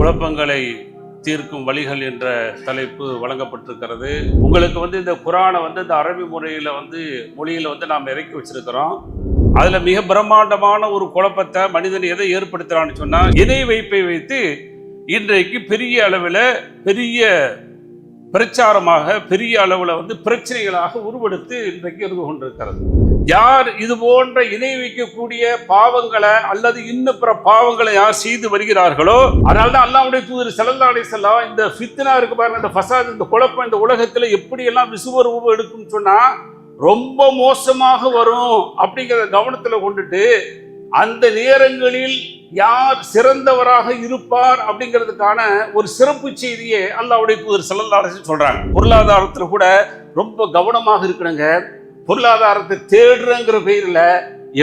குழப்பங்களை தீர்க்கும் வழிகள் என்ற தலைப்பு வழங்கப்பட்டிருக்கிறது. உங்களுக்கு வந்து இந்த குரானை வந்து இந்த அரபி முறையில் வந்து மொழியில் வந்து நாம் இறக்கி வச்சிருக்கிறோம். அதில் மிக பிரம்மாண்டமான ஒரு குழப்பத்தை மனிதன் எதை ஏற்படுத்துகிறான்னு சொன்னால் இணை வைப்பை வைத்து இன்றைக்கு பெரிய அளவில் பெரிய பிரச்சாரமாக பெரிய அளவில் வந்து பிரச்சனைகளாக உருவெடுத்து இன்றைக்கு இருந்து கொண்டிருக்கிறது. யார் இது போன்ற இணை வைக்கக்கூடிய பாவங்களை அல்லது இன்னும் பிற பாவங்களை யார் செய்து வருகிறார்களோ அதனால்தான் அல்லாவுடைய தூதர் செல்லல்லா செல்லா இந்த ஃபித்னா இருக்கு பாருங்க இந்த ஃபசாத் இந்த குழப்பம் இந்த உலகத்தில் எப்படியெல்லாம் விசுவரூபம் எடுக்கும்னு சொன்னா ரொம்ப மோசமாக வரும் அப்படிங்கிறத கவனத்தில் கொண்டுட்டு அந்த நேரங்களில் யார் சிறந்தவராக இருப்பார் அப்படிங்கிறதுக்கான ஒரு சிறப்பு செய்தியை அல்லாவுடைய தூதர் செல்லல்லா சொல்றாங்க. பொருளாதாரத்தில் கூட ரொம்ப கவனமாக இருக்கணுங்க. பொருளாதாரத்தை தேடுறங்கிற பெயரில்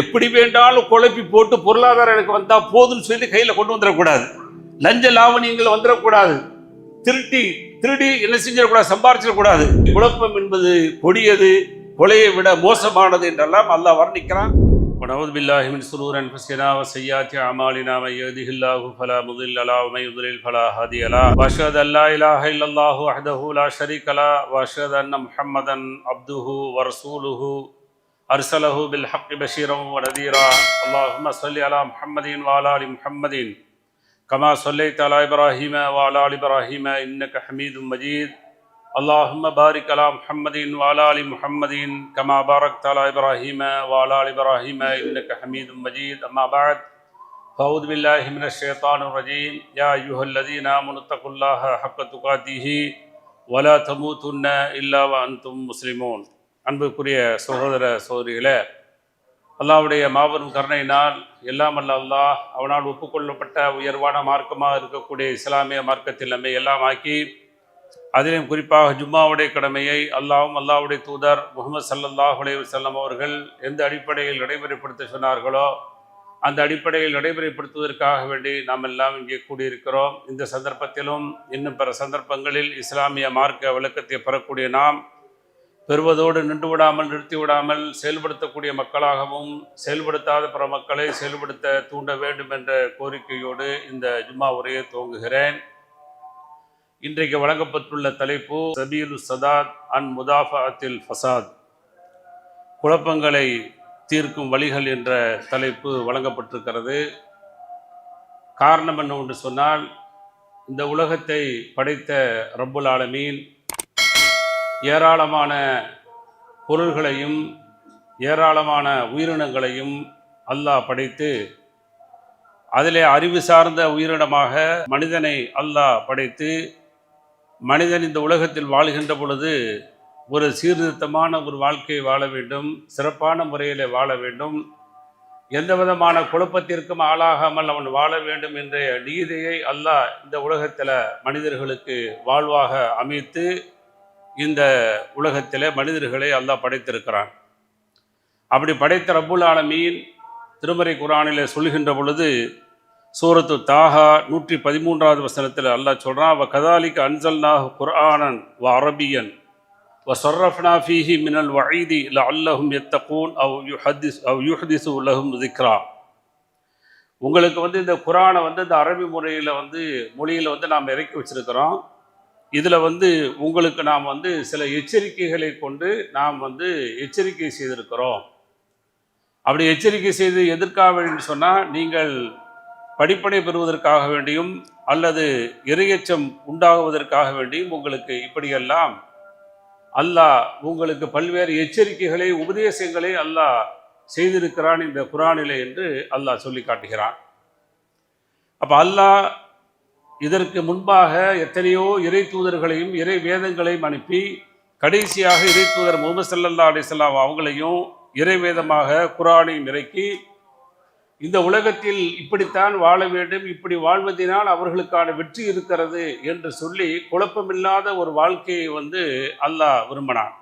எப்படி வேண்டாலும் குழப்பி போட்டு பொருளாதாரம் எனக்கு வந்தால் போதும்னு சொல்லி கையில் கொண்டு வந்துடக்கூடாது. லஞ்ச லாவணியங்கள் வந்துடக்கூடாது. திருட்டி திருடி என்ன செஞ்சிடக்கூடாது சம்பாரிச்சிடக்கூடாது. குழப்பம் என்பது கொடியது கொலையை விட மோசமானது என்றெல்லாம் அல்லாஹ் வர்ணிக்கிறான். ونعوذ بالله من شرور أنفسنا وسيئات أعمالنا من يهده الله فلا مضل له ومن يضلل فلا هادي له. وأشهد أن لا إله إلا الله وحده لا شريك له. وأشهد أن محمدا عبده ورسوله. أرسله بالحق بشيرا ونذيرا. اللهم صل على محمد وعلى آل محمد. كما صليت على إبراهيم وعلى آل إبراهيم إنك حميد مجيد. اللهم بارك على محمد وعلى ال محمد كما باركت على ابراهيم وعلى ال ابراهيم انك حميد مجيد اما بعد فاعوذ بالله من الشيطان الرجيم يا ايها الذين امنوا اتقوا الله حق تقاته ولا تموتن الا وانتم مسلمون அன்புக்குரிய சகோதர சகோதரிகளே அல்லாஹ்வுடைய மாபெரும் கருணையினால் எல்லாம் அல்ல அல்லாஹ் அவனால் ஒப்புக்கொள்ளப்பட்ட உயர்வான மார்க்கமாக இருக்கக்கூடிய இஸ்லாமிய மார்க்கத்தில் நம்மை எல்லாம் ஆக்கி அதிலும் குறிப்பாக ஜும்மாவுடைய கடமையை அல்லாவும் அல்லாவுடைய தூதர் முகமது சல்லல்லாஹ் செல்லம் அவர்கள் எந்த அடிப்படையில் நடைமுறைப்படுத்த சொன்னார்களோ அந்த அடிப்படையில் நடைமுறைப்படுத்துவதற்காக வேண்டி நாம் எல்லாம் இங்கே கூடியிருக்கிறோம். இந்த சந்தர்ப்பத்திலும் இன்னும் பிற சந்தர்ப்பங்களில் இஸ்லாமிய மார்க்க விளக்கத்தை பெறக்கூடிய நாம் பெறுவதோடு நின்று விடாமல் நிறுத்தி விடாமல் செயல்படுத்தக்கூடிய மக்களாகவும் செயல்படுத்தாத பிற மக்களை செயல்படுத்த தூண்ட வேண்டும் என்ற கோரிக்கையோடு இந்த ஜும்மா உரையை துவங்குகிறேன். இன்றைக்கு வழங்கப்பட்டுள்ள தலைப்பு சபீலு சதாத் அன் முதாஃபாத்தில் ஃபசாத். குழப்பங்களை தீர்க்கும் வழிகள் என்ற தலைப்பு வழங்கப்பட்டிருக்கிறது. காரணம் என்ன ஒன்று சொன்னால் இந்த உலகத்தை படைத்த ரப்புல் ஆலமீன் ஏராளமான பொருள்களையும் ஏராளமான உயிரினங்களையும் அல்லாஹ் படைத்து அதிலே அறிவு சார்ந்த உயிரினமாக மனிதனை அல்லாஹ் படைத்து மனிதன் இந்த உலகத்தில் வாழ்கின்ற பொழுது ஒரு சீர்திருத்தமான ஒரு வாழ்க்கையை வாழ வேண்டும் சிறப்பான முறையில் வாழ வேண்டும். எந்த விதமான குழப்பத்திற்கும் ஆளாகாமல் அவன் வாழ வேண்டும் என்ற நீதியை அல்லாஹ் இந்த உலகத்தில் மனிதர்களுக்கு வாழ்வாக அமைத்து இந்த உலகத்தில் மனிதர்களை அல்லாஹ் படைத்திருக்கிறான். அப்படி படைத்த ரபுல் ஆலமீன் திருமறை குரானில் சொல்கின்ற பொழுது சூரத்து தாஹா நூற்றி பதிமூன்றாவது வசனத்தில் அல்லாஹ் சொல்கிறான் வ கதாலிக்கு அன்சல்னாஹ் குர்ஆனன் வ அரபியன் வ சொர்ரஃப்னா ஃபீஹி மினல் வஈதி ல அல்லஹும் எத்தகூன் அவ் யுஹதிஸ் அவ் யுஹதிசு உலகம் திக்ரா உங்களுக்கு வந்து இந்த குரானை வந்து இந்த அரபி முறையில் வந்து மொழியில் வந்து நாம் இறக்கி வச்சிருக்கிறோம். இதில் வந்து உங்களுக்கு நாம் வந்து சில எச்சரிக்கைகளை கொண்டு நாம் வந்து எச்சரிக்கை செய்திருக்கிறோம். அப்படி எச்சரிக்கை செய்து எதிர்க்காவின்னு சொன்னால் நீங்கள் படிப்பனை பெறுவதற்காக வேண்டியும் அல்லது இறையச்சம் உண்டாகுவதற்காக வேண்டியும் உங்களுக்கு இப்படியெல்லாம் அல்லாஹ் உங்களுக்கு பல்வேறு எச்சரிக்கைகளை உபதேசங்களை அல்லாஹ் செய்திருக்கிறான் இந்த குரானிலே என்று அல்லாஹ் சொல்லி காட்டுகிறான். அப்போ அல்லாஹ் இதற்கு முன்பாக எத்தனையோ இறை தூதர்களையும் இறை வேதங்களையும் அனுப்பி கடைசியாக இறை தூதர் முகமது சல்லல்லா அலிஸ்லாம் அவங்களையும் இறை வேதமாக குரானையும் இறக்கி இந்த உலகத்தில் இப்படித்தான் வாழ வேண்டும் இப்படி வாழ்வதினால் அவர்களுக்கான வெற்றி இருக்கிறது என்று சொல்லி குழப்பமில்லாத ஒரு வாழ்க்கையை வந்து அல்லாஹ் விரும்பினான்.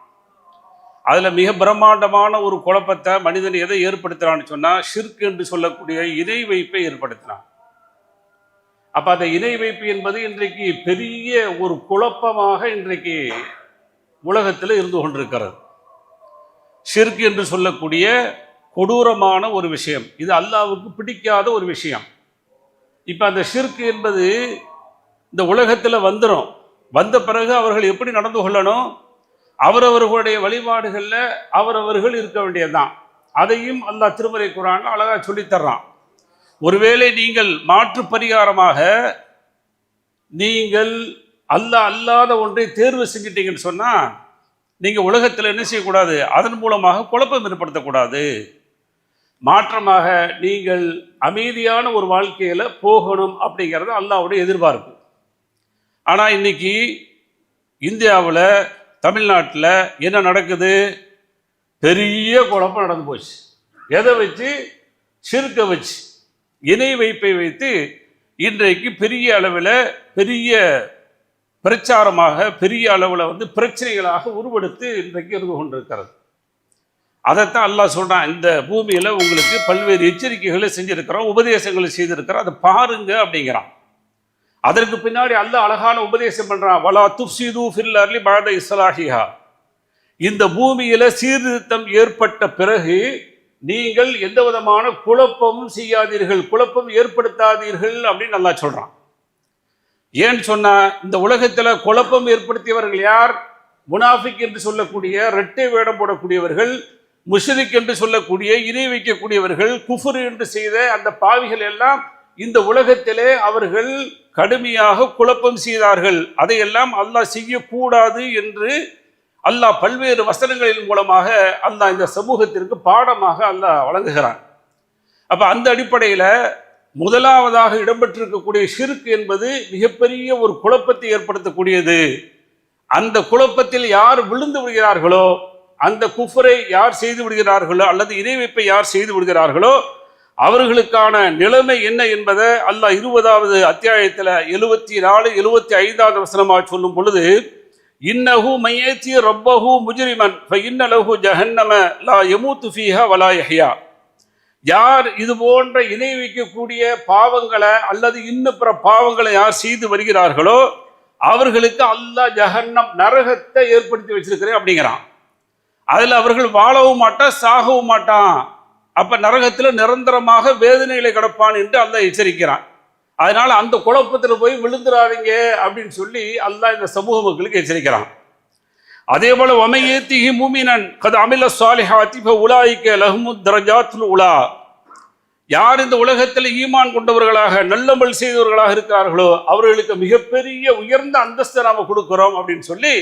அதில் மிக பிரம்மாண்டமான ஒரு குழப்பத்தை மனிதன் எதை ஏற்படுத்துகிறான்னு சொன்னால் ஷிர்க் என்று சொல்லக்கூடிய இணை வைப்பை ஏற்படுத்தினான். அப்போ அந்த இணை வைப்பு என்பது இன்றைக்கு பெரிய ஒரு குழப்பமாக இன்றைக்கு உலகத்தில் இருந்து கொண்டிருக்கிறது. ஷிர்க் என்று சொல்லக்கூடிய கொடூரமான ஒரு விஷயம். இது அல்லாவுக்கு பிடிக்காத ஒரு விஷயம். இப்போ அந்த ஷிர்க் என்பது இந்த உலகத்தில் வந்துடும் வந்த பிறகு அவர்கள் எப்படி நடந்து கொள்ளணும்? அவரவர்களுடைய வழிபாடுகளில் அவரவர்கள் இருக்க வேண்டியதுதான். அதையும் அல்லாஹ் திருமறை குரான் அழகாக சொல்லித்தர்றான் ஒருவேளை நீங்கள் மாற்று பரிகாரமாக நீங்கள் அல்லாஹ் அல்லாத ஒன்றை தேர்வு செஞ்சிட்டீங்கன்னு சொன்னால் நீங்கள் உலகத்தில் என்ன செய்யக்கூடாது? அதன் மூலமாக குழப்பம் ஏற்படுத்தக்கூடாது. மாற்றமாக நீங்கள் அமைதியான ஒரு வாழ்க்கையில் போகணும் அப்படிங்கிறது அல்லாவுடைய எதிர்பார்ப்பு. ஆனால் இன்னைக்கு இந்தியாவில் தமிழ்நாட்டில் என்ன நடக்குது? பெரிய குழப்பம் நடந்து போச்சு. எதை வச்சு? சிறுக்க வச்சு. இணை வைப்பை வைத்து இன்றைக்கு பெரிய அளவில் பெரிய பிரச்சாரமாக பெரிய அளவில் வந்து பிரச்சனைகளாக உருவெடுத்து இன்றைக்கு இருந்து கொண்டிருக்கிறது அதைத்தான் அல்லாஹ் சொல்கிறான் இந்த பூமியில் உங்களுக்கு பல்வேறு எச்சரிக்கைகளை செஞ்சுருக்கிறோம் உபதேசங்களை செய்திருக்கிறோம் அதை பாருங்க அப்படிங்கிறான். அதற்கு பின்னாடி அல்லாஹ் அழகான உபதேசம் பண்ணுறான் வலா துப்சிது ஃபில் அர்லி பழத இஸ்லாஹிஹா. இந்த பூமியில் சீர்திருத்தம் ஏற்பட்ட பிறகு நீங்கள் எந்த விதமான குழப்பமும் செய்யாதீர்கள் குழப்பம் ஏற்படுத்தாதீர்கள் அப்படின்னு நல்லா சொல்கிறான் ஏன்னு சொன்னால் இந்த உலகத்தில் குழப்பம் ஏற்படுத்தியவர்கள் யார்? முனாஃபிக் என்று சொல்லக்கூடிய இரட்டை வேடம் போடக்கூடியவர்கள் முஷரிக் என்று சொல்லக்கூடிய இணை வைக்கக்கூடியவர்கள் குஃபுர் என்று செய்த அந்த பாவிகள் எல்லாம் இந்த உலகத்திலே அவர்கள் கடுமையாக குழப்பம் செய்தார்கள். அதையெல்லாம் அல்லாஹ் செய்யக்கூடாது என்று அல்லாஹ் பல்வேறு வசனங்களின் மூலமாக அல்லாஹ் இந்த சமூகத்திற்கு பாடமாக அல்லாஹ் வழங்குகிறான். அப்போ அந்த அடிப்படையில் முதலாவதாக இடம்பெற்றிருக்கக்கூடிய ஷிர்க் என்பது மிகப்பெரிய ஒரு குழப்பத்தை ஏற்படுத்தக்கூடியது. அந்த குழப்பத்தில் யார் விழுந்து விடுகிறார்களோ அந்த குஃபரை யார் செய்து விடுகிறார்களோ அல்லது இணைவைப்பை யார் செய்து விடுகிறார்களோ அவர்களுக்கான நிலைமை என்ன என்பதை அல்லாஹ் இருபதாவது அத்தியாயத்தில் எழுபத்தி நாலு எழுபத்தி ஐந்தாவது வசனமாக சொல்லும் பொழுது இன்னஹு மையேத்தி ரப்பஹு முஜிரிமன் இன்னலகு ஜஹன்னம லா யமூத்து ஃபீஹா வலா யஹ்யா. யார் இது போன்ற இணை வைக்கக்கூடிய பாவங்களை அல்லது இன்னும் பிற பாவங்களை யார் செய்து வருகிறார்களோ அவர்களுக்கு அல்லாஹ் ஜஹன்னம் நரகத்தை ஏற்படுத்தி வச்சிருக்கிறேன் அப்படிங்கிறான். அதில் அவர்கள் வாழவும் மாட்டான் சாகவும் மாட்டான் அப்போ நரகத்தில் நிரந்தரமாக வேதனைகளை கிடப்பான் என்று அல்ல எச்சரிக்கிறான். அதனால் அந்த குழப்பத்தில் போய் விழுந்துடாதீங்க அப்படின்னு சொல்லி அல்லா இந்த சமூக மக்களுக்கு எச்சரிக்கிறான். அதே போல வமையேத்திஹி மூமினன் கது அமில சாலிஹாத்தி உலாய்க்க லஹ்முத் தரஜாத்துல் உலா. யார் இந்த உலகத்தில் ஈமான் கொண்டவர்களாக நல்லமல் செய்தவர்களாக இருக்கிறார்களோ அவர்களுக்கு மிகப்பெரிய உயர்ந்த அந்தஸ்தை நாம கொடுக்குறோம் அப்படின்னு சொல்லி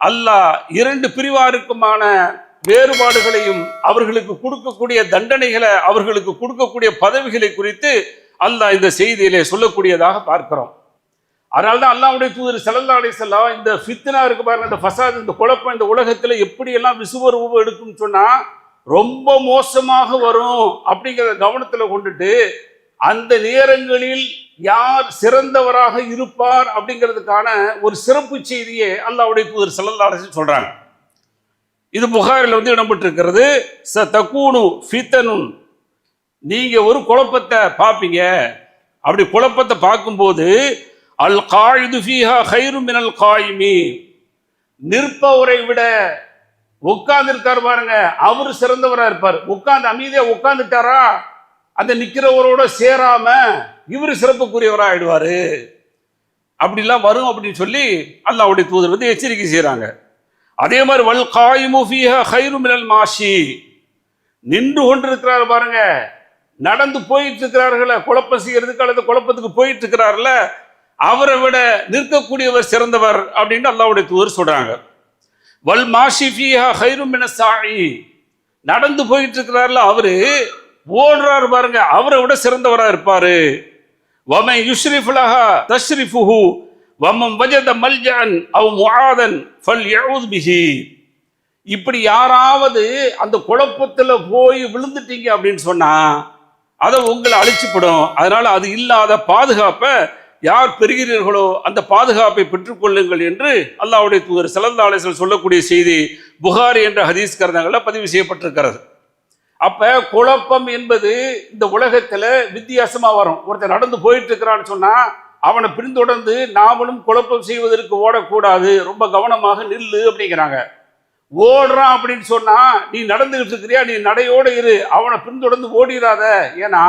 அல்லாஹ் இரண்டு பிரிவாருக்குமான வேறுபாடுகளையும் அவர்களுக்கு கொடுக்கக்கூடிய தண்டனைகளை அவர்களுக்கு கொடுக்கக்கூடிய பதவிகளை குறித்து அல்லாஹ் இந்த செய்தியிலே சொல்லக்கூடியதாக பார்க்கிறோம். அதனால்தான் அல்லாவுடைய தூதர் செல்லல்லா செல்லா இந்த ஃபித்னா இருக்கு பாருங்க இந்த ஃபசாத் இந்த குழப்பம் இந்த உலகத்தில் எப்படியெல்லாம் விசுவரூபம் எடுக்கும்னு சொன்னால் ரொம்ப மோசமாக வரும் அப்படிங்கிறத கவனத்தில் கொண்டுட்டு அந்த நேரங்களில் யார் சிறந்தவராக இருப்பார் அப்படிங்கிறதுக்கான ஒரு சிறப்பு செய்தியை அல்லாவுடைய புதர் செல்லல்லா அலிசன் சொல்றாங்க. இது புகாரில் வந்து இடம்பெற்றிருக்கிறது. ச தக்கூனு ஃபித்தனுன். நீங்கள் ஒரு குழப்பத்தை பார்ப்பீங்க. அப்படி குழப்பத்தை பார்க்கும்போது அல் காயுது ஃபீஹா ஹைரு மினல் காயுமி. நிற்பவரை விட உட்கார்ந்துருக்கார் பாருங்க. அவர் சிறந்தவராக இருப்பார். உட்கார்ந்து அமைதியாக உட்கார்ந்துட்டாரா? அந்த நிற்கிறவரோட சேராம இவர் சிறப்புக்குரியவராக ஆயிடுவார் அப்படிலாம் வரும் அப்படின்னு சொல்லி அல்லாவுடைய தூதர் வந்து எச்சரிக்கை செய்கிறாங்க அதே மாதிரி வல் காயிமு ஹைரு மினல் மாஷி. நின்று கொண்டிருக்கிறார் பாருங்க. நடந்து போயிட்டு இருக்கிறார்கள குழப்பம் செய்யறதுக்கு அல்லது குழப்பத்துக்கு போயிட்டு இருக்கிறார்ல அவரை விட நிற்கக்கூடியவர் சிறந்தவர் அப்படின்னு அல்லாவுடைய தூதர் சொல்றாங்க. வல் மாஷி ஃபீஹா ஹைரு மின சாயி. நடந்து போயிட்டு இருக்கிறார்ல அவரு ஓடுறாரு பாருங்க. அவரை விட சிறந்தவராக இருப்பாரு. வமை யுஸ்ரிஃபுலஹா தஷ்ரிஃபுஹு. வமம் வஜத மல்ஜான் அவ் முஆதன் ஃபல் யஊத் பிஹி. இப்படி யாராவது அந்த குழப்பத்தில் போய் விழுந்துட்டீங்க அப்படின்னு சொன்னா அதை உங்களை அழிச்சுப்படும். அதனால அது இல்லாத பாதுகாப்பை யார் பெறுகிறீர்களோ அந்த பாதுகாப்பை பெற்றுக்கொள்ளுங்கள் என்று அல்லாவுடைய தூதர் சிலந்த அலைஹி சொல்லக்கூடிய செய்தி புகாரி என்ற ஹதீஸ் கருதங்களில் பதிவு செய்யப்பட்டிருக்கிறது. அப்ப குழப்பம் என்பது இந்த உலகத்துல வித்தியாசமா வரும். ஒருத்தன் நடந்து போயிட்டு இருக்கிறான்னு சொன்னா அவனை பின்தொடர்ந்து நாமளும் குழப்பம் செய்வதற்கு ஓடக்கூடாது. ரொம்ப கவனமாக நில்லு அப்படிங்கிறாங்க. ஓடுறான் அப்படின்னு சொன்னா நீ நடந்துகிட்டு இருக்கிறியா? நீ நடையோட இரு. அவனை பின்தொடர்ந்து ஓடிடாத ஏன்னா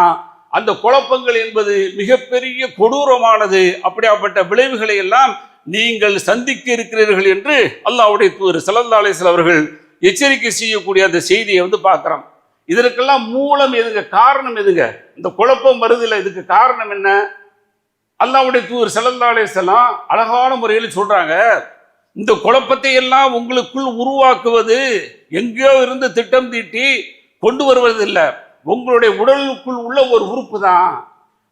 அந்த குழப்பங்கள் என்பது மிகப்பெரிய கொடூரமானது. அப்படியாப்பட்ட விளைவுகளை எல்லாம் நீங்கள் சந்திக்க இருக்கிறீர்கள் என்று அல்லாஹ்வுடைய தூதர் ஸல்லல்லாஹு அலைஹி அவர்கள் எச்சரிக்கை செய்யக்கூடிய அந்த செய்தியை வந்து பார்க்குறோம் இதற்கெல்லாம் மூலம் எதுங்க? காரணம் எதுங்க? இந்த குழப்பம் வருதுல இதுக்கு காரணம் என்ன? அல்லாவுடைய தூர் செலந்தாலே செல்லாம் அழகான முறையில் சொல்றாங்க. இந்த குழப்பத்தை எல்லாம் உங்களுக்குள் உருவாக்குவது எங்கேயோ இருந்து திட்டம் தீட்டி கொண்டு வருவது இல்லை. உங்களுடைய உடலுக்குள் உள்ள ஒரு உறுப்பு தான்.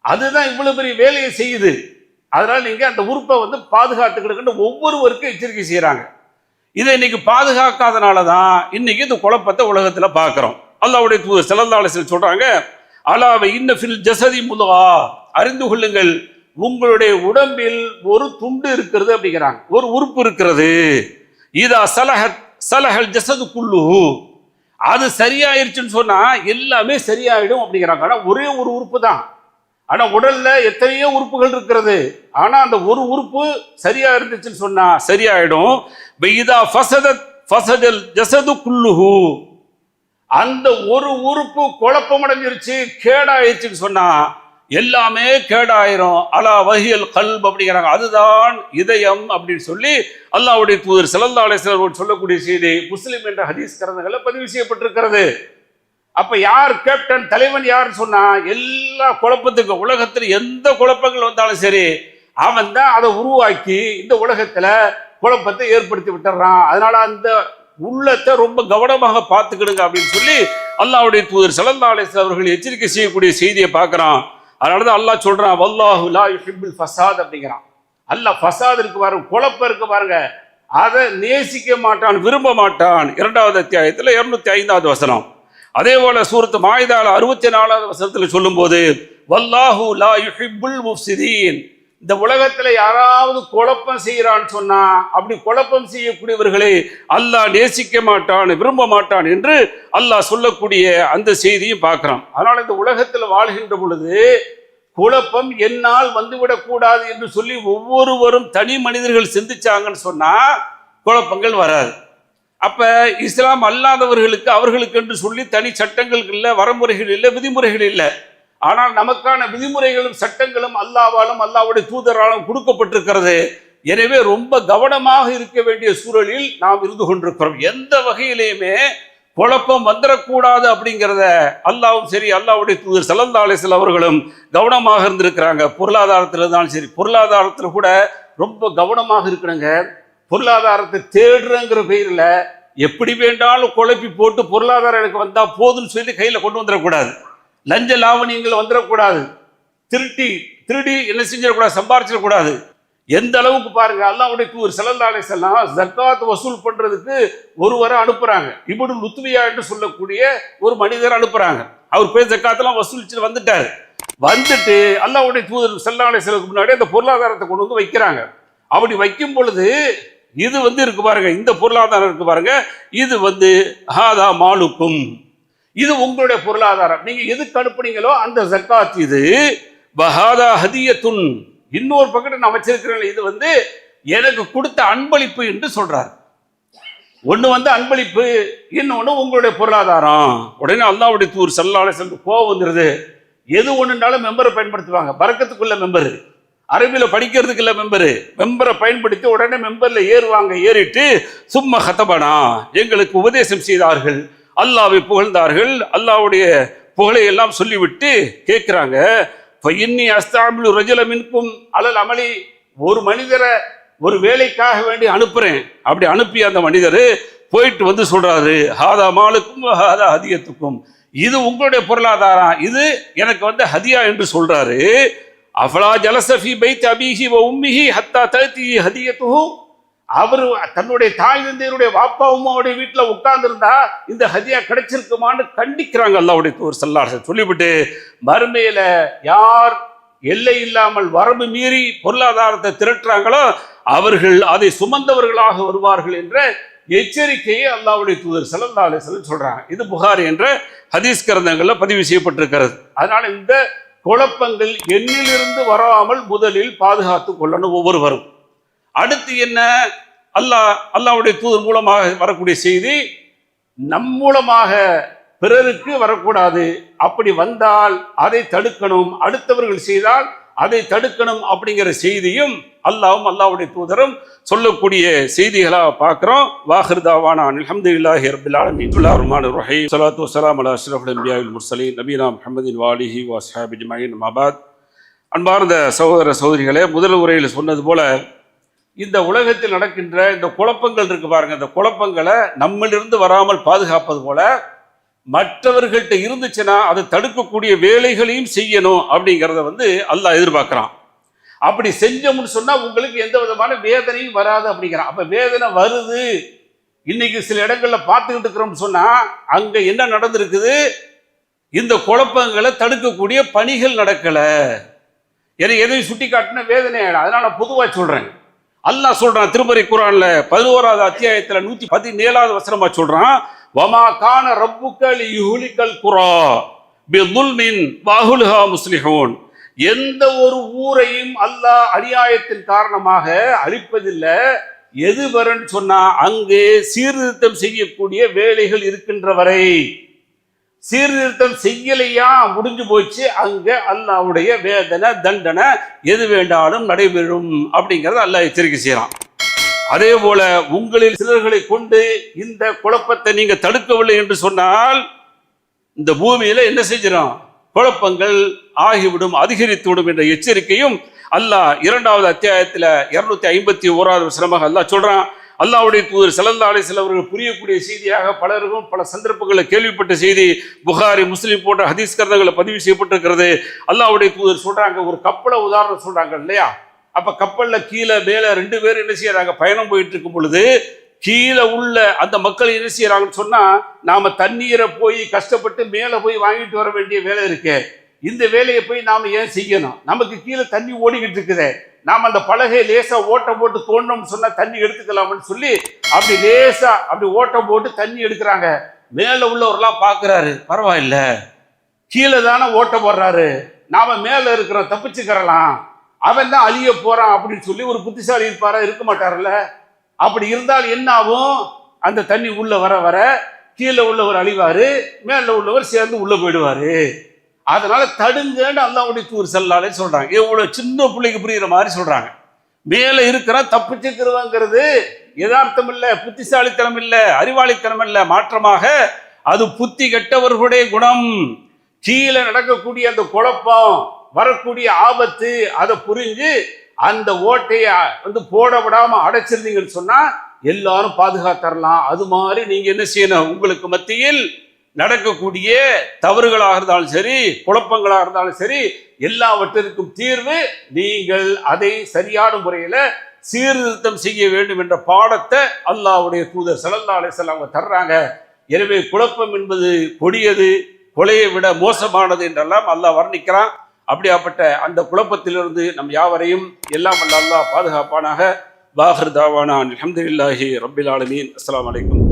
அதுதான் இவ்வளவு பெரிய வேலையை செய்யுது. அதனால நீங்க அந்த உறுப்பை வந்து பாதுகாத்துக்கிட்டு ஒவ்வொருவருக்கும் எச்சரிக்கை செய்யறாங்க இதை இன்னைக்கு பாதுகாக்காதனால தான் இன்னைக்கு இந்த குழப்பத்தை உலகத்தில் பார்க்குறோம் அல்லாவுடைய தூதர் ஸல்லல்லாஹு சொல்கிறாங்க வஸல்லம் சொல்றாங்க அலாவை இன்ன ஃபில் ஜசதி முதுவா அறிந்து கொள்ளுங்கள் உங்களுடைய உடம்பில் ஒரு துண்டு இருக்கிறது அப்படிங்கிறாங்க. ஒரு உறுப்பு இருக்கிறது. இதா சலஹத் சலஹல் ஜசது குல்லு அது சரியாயிருச்சுன்னு சொன்னா எல்லாமே சரியாயிடும் அப்படிங்கிறாங்க. ஆனா ஒரே ஒரு உறுப்பு தான். ஆனா உடல்ல எத்தனையோ உறுப்புகள் இருக்கிறது. ஆனா அந்த ஒரு உறுப்பு சரியா இருந்துச்சுன்னு சொன்னா சரியாயிடும். இதா ஃபசதத் ஃபசதல் ஜசது குல்லுஹு. அந்த ஒரு உறுப்பு குழப்பமடைஞ்சிருச்சு கேடாயிருச்சுன்னு சொன்னா எல்லாமே கேடாயிரும். அலா வகியல் கல்ப் அப்படிங்கிறாங்க. அதுதான் இதயம் அப்படின்னு சொல்லி அல்லாவுடைய தூதர் ஸல்லல்லாஹு அலைஹி சொல்லக்கூடிய செய்தி. முஸ்லிம் என்ற ஹதீஸ் கிரந்தங்களில் பதிவு செய்யப்பட்டிருக்கிறது. அப்ப யார் கேப்டன் தலைவன் யாருன்னு சொன்னா எல்லா குழப்பத்துக்கு உலகத்தில் எந்த குழப்பங்கள் வந்தாலும் சரி அவன் தான் அதை உருவாக்கி இந்த உலகத்துல குழப்பத்தை ஏற்படுத்தி விட்டுறான். அதனால அந்த உள்ளத்தை ரொம்ப கவனமாக பார்த்துக்கிடுங்க அப்படின்னு சொல்லி அல்லாவுடைய தூதர் ஸல்லல்லாஹு அவர்கள் எச்சரிக்கை செய்யக்கூடிய செய்தியை பார்க்கறான். அதனால தான் அல்லாஹ் சொல்றான் வல்லாஹு லா யுஹிப்புல் ஃபசாத் அப்படிங்கிறான். அல்லாஹ் ஃபசாத் இருக்கு பாருங்க குழப்பம் இருக்கு பாருங்க. அதை நேசிக்க மாட்டான் விரும்ப மாட்டான். இரண்டாவது அத்தியாயத்தில் இருநூத்தி ஐந்தாவது வசனம். அதே போல சூரத்து மாயுதால அறுபத்தி நாலாவது வசனத்தில் சொல்லும்போது வல்லாஹு லா யுஹிப்புல் முஃப்சிதீன் இந்த உலகத்துல யாராவது குழப்பம் செய்கிறான்னு சொன்னா அப்படி குழப்பம் செய்யக்கூடியவர்களை அல்லாஹ் நேசிக்க மாட்டான் விரும்ப மாட்டான் என்று அல்லாஹ் சொல்லக்கூடிய அந்த செய்தியும் பார்க்கிறோம். அதனால இந்த உலகத்தில் வாழ்கின்ற பொழுது குழப்பம் என்னால் வந்துவிடக்கூடாது என்று சொல்லி ஒவ்வொருவரும் தனி மனிதர்கள் சிந்திச்சாங்கன்னு சொன்னா குழப்பங்கள் வராது. அப்ப இஸ்லாம் அல்லாதவர்களுக்கு அவர்களுக்கு என்று சொல்லி தனி சட்டங்கள் இல்லை வரமுறைகள் இல்லை விதிமுறைகள் இல்லை. ஆனால் நமக்கான விதிமுறைகளும் சட்டங்களும் அல்லாவாலும் அல்லாவுடைய தூதராலும் கொடுக்கப்பட்டிருக்கிறது. எனவே ரொம்ப கவனமாக இருக்க வேண்டிய சூழலில் நாம் இருந்து கொண்டிருக்கிறோம். எந்த வகையிலையுமே குழப்பம் வந்துடக்கூடாது அப்படிங்கிறத அல்லாவும் சரி அல்லாவுடைய தூதர் சல்லல்லா அலிஸ்ல அவர்களும் கவனமாக இருந்திருக்கிறாங்க. பொருளாதாரத்தில் இருந்தாலும் சரி பொருளாதாரத்தில் கூட ரொம்ப கவனமாக இருக்கணுங்க. பொருளாதாரத்தை தேடுறங்கிற பெயரில் எப்படி வேண்டாலும் குழப்பி போட்டு பொருளாதாரம் எனக்கு வந்தால் போதும்னு சொல்லி கையில் கொண்டு வந்துடக்கூடாது. லஞ்ச லாவணியங்கள் வந்துடக்கூடாது. திருட்டி திருடி என்ன செஞ்சிடக்கூடாது சம்பாரிச்சிடக்கூடாது. எந்த அளவுக்கு பாருங்க அல்லாவுடைய தூர் செல்லல்லாலே செல்லாம் ஜக்காத் வசூல் பண்றதுக்கு ஒருவரை அனுப்புறாங்க. இப்படி லுத்வியா என்று சொல்லக்கூடிய ஒரு மனிதர் அனுப்புறாங்க. அவர் போய் ஜக்காத்தெல்லாம் வசூலிச்சு வந்துட்டாரு. வந்துட்டு அல்லாவுடைய தூதர் செல்லாலே செல்லுக்கு முன்னாடி அந்த பொருளாதாரத்தை கொண்டு வந்து வைக்கிறாங்க. அப்படி வைக்கும் பொழுது இது வந்து இருக்கு பாருங்க இந்த பொருளாதாரம் இருக்கு பாருங்க இது வந்து ஹாதா மாலுக்கும். இது உங்களுடைய பொருளாதாரம். நீங்க எதுக்கு அனுப்புனீங்களோ அந்த ஜக்காத் இது. பஹாதா ஹதியத்துன். இன்னொரு பக்கத்தில் நான் வச்சிருக்கிறேன். இது வந்து எனக்கு கொடுத்த அன்பளிப்பு என்று சொல்றாரு. ஒன்று வந்து அன்பளிப்பு இன்னொன்று உங்களுடைய பொருளாதாரம். உடனே அல்லாவுடைய தூர் சல்லாலை சென்று கோவம் வந்துருது. எது ஒன்றுனாலும் மெம்பரை பயன்படுத்துவாங்க. பறக்கத்துக்குள்ள மெம்பரு. அரபியில் படிக்கிறதுக்கு மெம்பரு. மெம்பரை பயன்படுத்தி உடனே மெம்பரில் ஏறுவாங்க. ஏறிட்டு சும்மா ஹத்தபனா எங்களுக்கு உபதேசம் செய்தார்கள். அல்லாவை புகழ்ந்தார்கள். அல்லாவுடைய புகழை எல்லாம் சொல்லிவிட்டு கேட்குறாங்க. இன்னி அஸ்தாமில் ரஜுல அலல் அமளி ஒரு மனிதரை ஒரு வேலைக்காக வேண்டி அனுப்புறேன். அப்படி அனுப்பி அந்த மனிதர் போயிட்டு வந்து சொல்றாரு. ஹாதா மாலுக்கும் ஹாதா ஹதியத்துக்கும். இது உங்களுடைய பொருளாதாரம். இது எனக்கு வந்து ஹதியா என்று சொல்றாரு. அஃபலா ஜலசஃபி பைத் அபிஹி வ உம்மிஹி ஹத்தா தத்தி ஹதியத்துகும் அவர் தன்னுடைய தாய் தந்தையருடைய வாப்பா உமாவுடைய வீட்டில் உட்கார்ந்துருந்தா இந்த ஹதியா கிடைச்சிருக்குமான்னு கண்டிக்கிறாங்க அல்லாவுடைய தூர் செல்லாசர் சொல்லிவிட்டு மறுமையில யார் எல்லை இல்லாமல் வரம்பு மீறி பொருளாதாரத்தை திரட்டுறாங்களோ அவர்கள் அதை சுமந்தவர்களாக வருவார்கள் என்ற எச்சரிக்கையை அல்லாவுடைய தூதர் சல்லல்லா அலிஸ்லம் சொல்றாங்க. இது புகாரி என்ற ஹதீஸ் கிரந்தங்கள்ல பதிவு செய்யப்பட்டிருக்கிறது. அதனால இந்த குழப்பங்கள் எண்ணிலிருந்து வராமல் முதலில் பாதுகாத்து கொள்ளணும் ஒவ்வொருவரும். அடுத்து என்ன? அல்லாஹ் அல்லாவுடைய தூதர் மூலமாக வரக்கூடிய செய்தி நம் மூலமாக பிறருக்கு வரக்கூடாது. அப்படி வந்தால் அதை தடுக்கணும். அடுத்தவர்கள் செய்தால் அதை தடுக்கணும் அப்படிங்கிற செய்தியும் அல்லாவும் அல்லாவுடைய தூதரும் சொல்லக்கூடிய செய்திகளாக பார்க்குறோம். வாஹிர்தாவான அல்ஹம்துலில்லாஹி இல்லாஹி ஆலமீன். ரொஹை ரஹ்மானிர் ரஹீம். ஸலாத்து வஸ்ஸலாமு அலா அஷ்ரஃபில் அன்பியாவில் முர்சலீன். நபீனா முஹமதின் வாலிஹி வஸ்ஹாபி ஜமாயின் மபாத் அன்பார்ந்த சகோதர சகோதரிகளே முதல் உரையில் சொன்னது போல இந்த உலகத்தில் நடக்கின்ற இந்த குழப்பங்கள் இருக்கு பாருங்க. இந்த குழப்பங்களை நம்மளிருந்து வராமல் பாதுகாப்பது போல மற்றவர்கள்ட்ட இருந்துச்சுன்னா அதை தடுக்கக்கூடிய வேலைகளையும் செய்யணும் அப்படிங்கிறத வந்து அல்லாஹ் எதிர்பார்க்கிறான். அப்படி செஞ்சோம்னு சொன்னா உங்களுக்கு எந்த விதமான வேதனையும் வராது அப்படிங்கிறான். அப்ப வேதனை வருது. இன்னைக்கு சில இடங்கள்ல பார்த்துக்கிட்டு இருக்கிறோம்னு சொன்னா அங்க என்ன நடந்திருக்குது? இந்த குழப்பங்களை தடுக்கக்கூடிய பணிகள் நடக்கல. எனக்கு எதையும் சுட்டி காட்டின வேதனை ஆயிடும் அதனால நான் பொதுவாக சொல்றேன். அல்லாஹ் சொல்றான் திருமறை குரான்ல பதினோராவது அத்தியாயத்துல நூத்தி பதினேழாவது வசனமா சொல்றான் வமா கான ரப்புக்கல் யுஹுலிக்கல் குரா பிதுல்மின் வாஹுலுஹா முஸ்லிஹூன். எந்த ஒரு ஊரையும் அல்லாஹ் அநியாயத்தின் காரணமாக அழிப்பதில்லை. எது வரன்னு சொன்னா அங்கு சீர்திருத்தம் செய்யக்கூடிய வேலைகள் இருக்கின்ற வரை சீர்திருத்தம் செய்யலையா? முடிஞ்சு போச்சு. அங்க அல்லாவுடைய வேதனை தண்டனை எது வேண்டாலும் நடைபெறும் அப்படிங்கறத அல்லாஹ் எச்சரிக்கை செய்யறான் அதே போல உங்களில் சிலர்களை கொண்டு இந்த குழப்பத்தை நீங்க தடுக்கவில்லை என்று சொன்னால் இந்த பூமியில என்ன செஞ்சிடும் குழப்பங்கள் ஆகிவிடும் அதிகரித்துவிடும் என்ற எச்சரிக்கையும் அல்லாஹ் இரண்டாவது அத்தியாயத்துல இருநூத்தி ஐம்பத்தி ஓராவது சிரமமாக அல்லாஹ் சொல்றான். அல்லாவுடைய தூதர் ஸல்லல்லாஹு சிலவர்கள் அவர்கள் புரியக்கூடிய செய்தியாக பலருக்கும் பல சந்தர்ப்பங்களில் கேள்விப்பட்ட செய்தி புகாரி முஸ்லீம் போன்ற ஹதீஸ் கருதங்களை பதிவு செய்யப்பட்டிருக்கிறது. அல்லாவுடைய தூதர் சொல்றாங்க ஒரு கப்பலை உதாரணம் சொல்றாங்க இல்லையா? அப்ப கப்பல்ல கீழே மேல ரெண்டு பேரும் என்ன செய்யறாங்க? பயணம் போயிட்டு இருக்கும் பொழுது கீழே உள்ள அந்த மக்கள் என்ன செய்யறாங்கன்னு சொன்னா நாம தண்ணீரை போய் கஷ்டப்பட்டு மேலே போய் வாங்கிட்டு வர வேண்டிய வேலை இருக்கு. இந்த வேலையை போய் நாம ஏன் செய்யணும்? நமக்கு கீழே தண்ணி ஓடிக்கிட்டு இருக்குதே. நாம் அந்த பலகை லேசா ஓட்ட போட்டு தோண்டோம்னு சொன்னா தண்ணி எடுத்துக்கலாம்னு சொல்லி அப்படி லேசா அப்படி ஓட்டம் போட்டு தண்ணி எடுக்கிறாங்க. மேல உள்ளவரெல்லாம் பாக்குறாரு பரவாயில்ல. கீழே தானே ஓட்ட போடுறாரு. நாம மேல இருக்கிறோம் தப்பிச்சுக்கிறலாம். அவன் தான் அழிய போறான் அப்படின்னு சொல்லி ஒரு புத்திசாலி இருப்பாரா? இருக்க மாட்டார்ல. அப்படி இருந்தால் என்ன ஆகும்? அந்த தண்ணி உள்ள வர வர கீழே உள்ளவர் அழிவாரு மேல உள்ளவர் சேர்ந்து உள்ள போயிடுவாரு. அதனால தடுங்கன்னு அல்லாவுடைய தூர் செல்லாலே சொல்றாங்க. எவ்வளவு சின்ன பிள்ளைக்கு புரியுற மாதிரி சொல்றாங்க. மேல இருக்கிற தப்பிச்சுக்கிறவங்கிறது யதார்த்தம் இல்ல புத்திசாலித்தனம் இல்ல அறிவாளித்தனம் இல்ல மாற்றமாக அது புத்தி கெட்டவர்களுடைய குணம். கீழே நடக்கக்கூடிய அந்த குழப்பம் வரக்கூடிய ஆபத்து அதை புரிஞ்சு அந்த ஓட்டைய வந்து போட விடாம அடைச்சிருந்தீங்கன்னு சொன்னா எல்லாரும் பாதுகாத்தரலாம். அது மாதிரி நீங்க என்ன செய்யணும்? உங்களுக்கு மத்தியில் நடக்கக்கூடிய தவறுகளாக இருந்தாலும் சரி குழப்பங்களாக இருந்தாலும் சரி எல்லாவற்றிற்கும் தீர்வு நீங்கள் அதை சரியான முறையில் சீர்திருத்தம் செய்ய வேண்டும் என்ற பாடத்தை அல்லாஹ்வுடைய தூதர் சலல்லா அலைஹி அவங்க தர்றாங்க. எனவே குழப்பம் என்பது கொடியது கொலையை விட மோசமானது என்றெல்லாம் அல்லாஹ் வர்ணிக்கிறான். அப்படியாப்பட்ட அந்த குழப்பத்திலிருந்து நம் யாவரையும் எல்லாம் அல்ல அல்லாஹ் பாதுகாப்பானாக. பாஹர் தாவானா அலமதுல்லாஹி ரபில் ஆலமீன். அஸ்லாம் வலைக்கம்